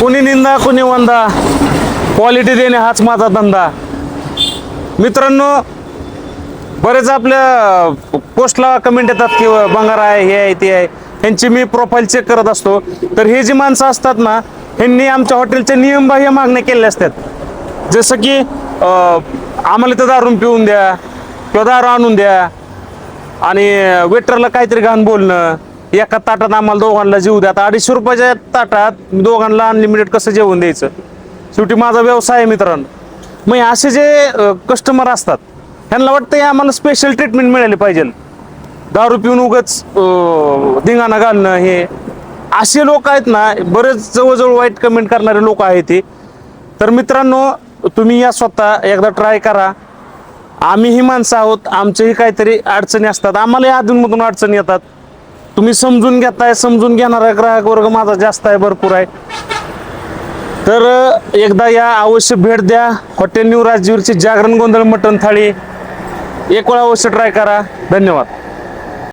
कोणी निंदा कोणी वंदा. क्वालिटी देणे हाच माझा धंदा. मित्रांनो बरेच आपल्या पोस्टला कमेंट येतात की बंगार आहे हे आहे ते आहे. ह्यांची मी प्रोफाईल चेक करत असतो. तर हे जी माणसं असतात ना ह्यांनी आमच्या हॉटेलच्या नियमबाह्य मागण्या केलेल्या असतात. जसं की आम्हाला तर दारून पिऊन द्या किंवा दारू आणून द्या आणि वेटरला काहीतरी घाण बोलणं एका ताटात आम्हाला दोघांना जेवू द्या. आता अडीचशे रुपयाच्या ताटात दोघांना अनलिमिटेड कसं जेवण द्यायचं? शेवटी माझा व्यवसाय आहे मित्रांनो. मग असे जे कस्टमर असतात त्यांना वाटतं हे आम्हाला स्पेशल ट्रीटमेंट मिळाली पाहिजे. दारू पिऊन उगच अं, धिंगाणा घालणं हे. असे लोक आहेत ना बरेच जवळजवळ वाईट कमेंट करणारे लोक आहेत ते तर मित्रांनो तुम्ही या स्वतः एकदा ट्राय करा. आम्हीही माणसं आहोत आमचेही काहीतरी अडचणी असतात. आम्हालाही अधूनमधून अडचणी येतात. तुम्ही समजून घेताय समजून घेणारा ग्राहक वर्ग माझा जास्त आहे भरपूर आहे. तर एकदा या अवश्य भेट द्या. हॉटेल न्यू राजवीरची जागरण गोंधळ मटण थाळी. एक वेळा अवश्य ट्राय करा. धन्यवाद.